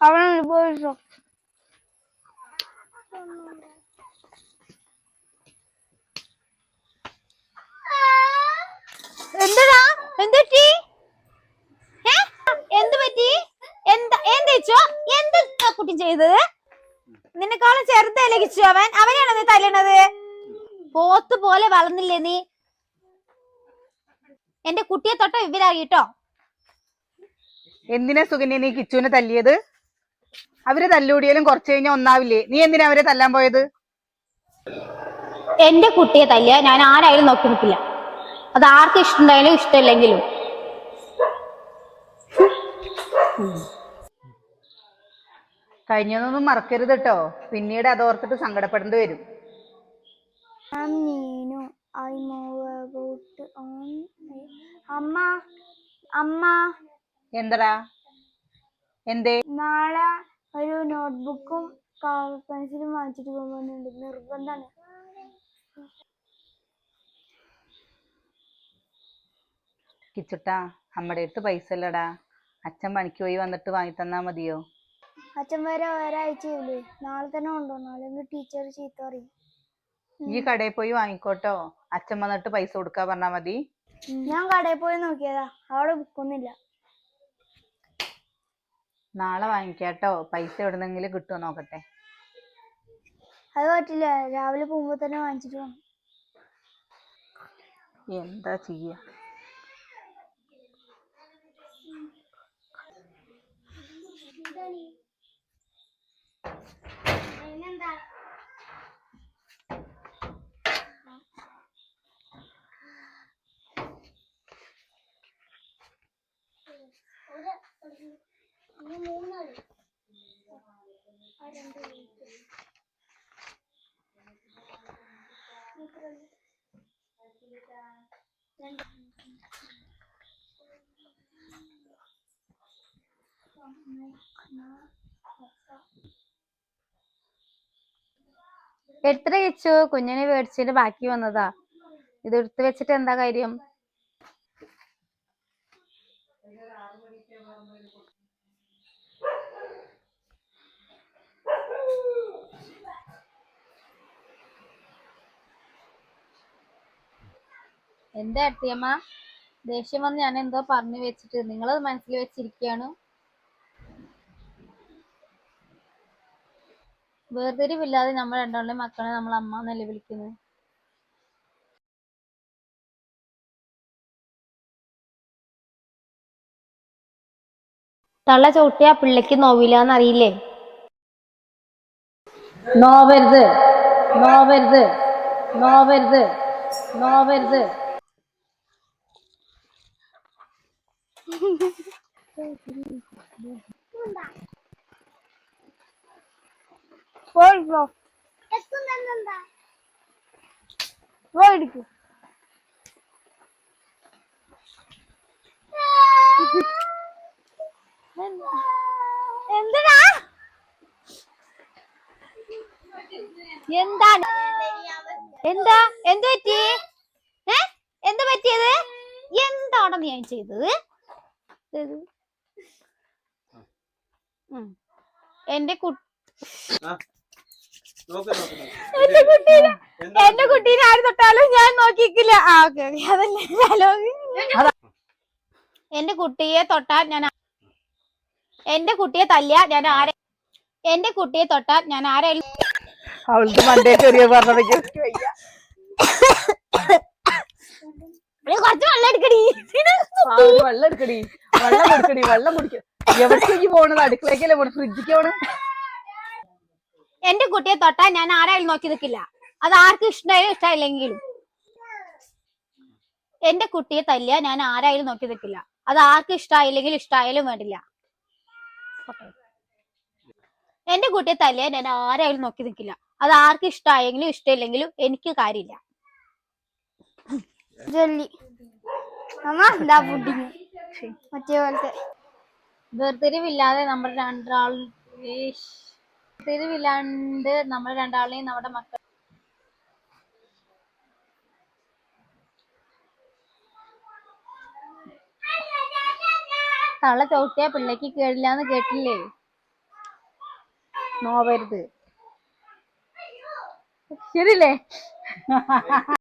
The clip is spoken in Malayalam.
അവിടെ പോയിട്ടോ എന്തടാ? എന്തുപറ്റി ഏ? എന്ത് പറ്റി? എന്താ എന്തേച്ചോ എന്ത് കുട്ടി ചെയ്തത്? നിന്നെക്കാളും ചെറുതല്ലേ കിച്ചു അവൻ. അവനെയാണോ നീ തല്ലണത്? പോത്ത് പോലെ വളർന്നില്ലേ നീ? എന്റെ കുട്ടിയെ തൊട്ട ഇവരാകിട്ടോ എന്തിനാ സുകന്യ നീ കിച്ചുവിനെ തല്ലിയത്? അവർ തല്ലുകൂടിയാലും കുറച്ച് കഴിഞ്ഞാൽ ഒന്നാവില്ലേ? നീ എന്തിനാ അവരെ തല്ലാൻ പോയത്? എന്റെ കുട്ടിയെ തല്ലിയ ഞാൻ ആരായാലും നോക്കി നിൽക്കില്ല. അത് ആർക്കും ഇഷ്ടമുണ്ടായാലും ഇഷ്ടമില്ലെങ്കിലും. കഴിഞ്ഞതൊന്നും മറക്കരുത് കേട്ടോ പിന്നീട് അത് ഓർത്തിട്ട് സങ്കടപ്പെടേണ്ടി വരും. അമ്മ അമ്മ. എന്തടാ? എന്തേ? നാളെ ഒരു നോട്ട്ബുക്കും കളർ പെൻസിലും വാങ്ങിച്ചിട്ട് പോകുന്നുണ്ട് നിർബന്ധമാണ് കിച്ചുട്ടാ നമ്മുടെ അടുത്ത് പൈസ ഇല്ലടാ. അച്ഛൻ പണിക്ക് പോയി വന്നിട്ട് വാങ്ങി തന്നാ മതിയോ? അച്ഛൻ വരെ ഒരാഴ്ചയില്ലേ നാളെ തന്നെ ഉണ്ടോ നാളെ ടീച്ചർ ചീത്ത പറയും. ഈ കടയിൽ പോയി വാങ്ങിക്കോട്ടോ. അച്ഛൻ വന്നിട്ട് പൈസ കൊടുക്കാ പറഞ്ഞാ മതി. ഞാൻ കടയിൽ പോയി നോക്കിയതാ. അവിടെ ബുക്കൊന്നുമില്ല നാളെ വാങ്ങിക്കാട്ടോ. പൈസ എവിടുന്നെങ്കിലും കിട്ടുമോ നോക്കട്ടെ. അത് പറ്റില്ല. രാവിലെ പോകുമ്പോ തന്നെ വാങ്ങിച്ചിട്ട് പോകണം എന്താ ചെയ്യാ? എത്ര വെച്ചു കുഞ്ഞിനെ മേടിച്ചിട്ട് ബാക്കി വന്നതാ. ഇത് എടുത്തു വെച്ചിട്ട് എന്താ കാര്യം? എന്റെ അട്ടിയമ്മ? ദേഷ്യം വന്ന് ഞാൻ എന്തോ പറഞ്ഞു വെച്ചിട്ട് നിങ്ങൾ മനസ്സിൽ വെച്ചിരിക്കുകയാണ് വേർതിരിവില്ലാതെ നമ്മൾ രണ്ടാളുടെ മക്കളെ നമ്മൾ അമ്മ എന്നല്ലേ വിളിക്കുന്നത്? തള്ള ചവിട്ടിയ പിള്ളക്ക് നോവില്ലാന്ന് അറിയില്ലേ നോവരുത് നോവരുത് നോവരുത് നോവരുത്. പോയിക്കോ. പോയിടിക്കോ. എന്തിനാ? എന്താണ് എന്താ? എന്ത് പറ്റി? ഏ? എന്ത് പറ്റിയത്? എന്താണെന്ന് ഞാൻ ചെയ്തത്. എന്റെ കുട്ടി എന്റെ കുട്ടീനെ എന്റെ കുട്ടീനെ ആര് തൊട്ടാലും ഞാൻ നോക്കിക്കില്ല. ആ ഓക്കെ ഓക്കെ. അതല്ലേ ഡയലോഗ് എന്റെ കുട്ടിയെ തൊട്ടാൽ ഞാൻ എന്റെ കുട്ടിയെ തല്ലിയ ഞാൻ ആരെ എന്റെ കുട്ടിയെ തൊട്ടാൽ ഞാൻ ആരെ അവൾക്ക് മണ്ടേ ചെറിയ പറഞ്ഞത് കുറച്ച് വെള്ളം എടുക്കടി. ആ, ഒരു വെള്ളം എടുക്കടി. വെള്ളം എടുക്കടി വെള്ളം കുടിക്ക. എവിടേക്ക് പോണത്? അടുക്കളേക്കല്ലേ പോണത്? ഫ്രിഡ്ജിക്ക് പോണ എന്റെ കുട്ടിയെ തൊട്ടാ ഞാൻ ആരായാലും നോക്കി നിൽക്കില്ല അത് ആർക്കും ഇഷ്ടമായാലും ഇഷ്ടമായില്ലെങ്കിലും എന്റെ കുട്ടിയെ തല്ല ഞാൻ ആരായാലും നോക്കി നിൽക്കില്ല അത് ആർക്കും ഇഷ്ടമായില്ലെങ്കിലും ഇഷ്ടമായാലും വേണ്ടില്ല. എന്റെ കുട്ടിയെ തല്ല ഞാൻ ആരായാലും നോക്കി നിൽക്കില്ല അത് ആർക്കും ഇഷ്ടമായെങ്കിലും ഇഷ്ടമില്ലെങ്കിലും എനിക്ക് കാര്യമില്ല. ജെല്ലി അമ്മ എന്താ പുഡിങ് മറ്റേ പോലത്തെ. വേർതിരിവില്ലാതെ നമ്മൾ രണ്ടാൾ വേർതിരിവില്ലാണ്ട് നമ്മൾ രണ്ടാളെയും നമ്മുടെ മക്കൾ തള്ള ചവിട്ടിയ പിള്ളേക്ക് കേടില്ലാന്ന് കേട്ടില്ലേ? നോവരുത് ശരിയല്ലേ?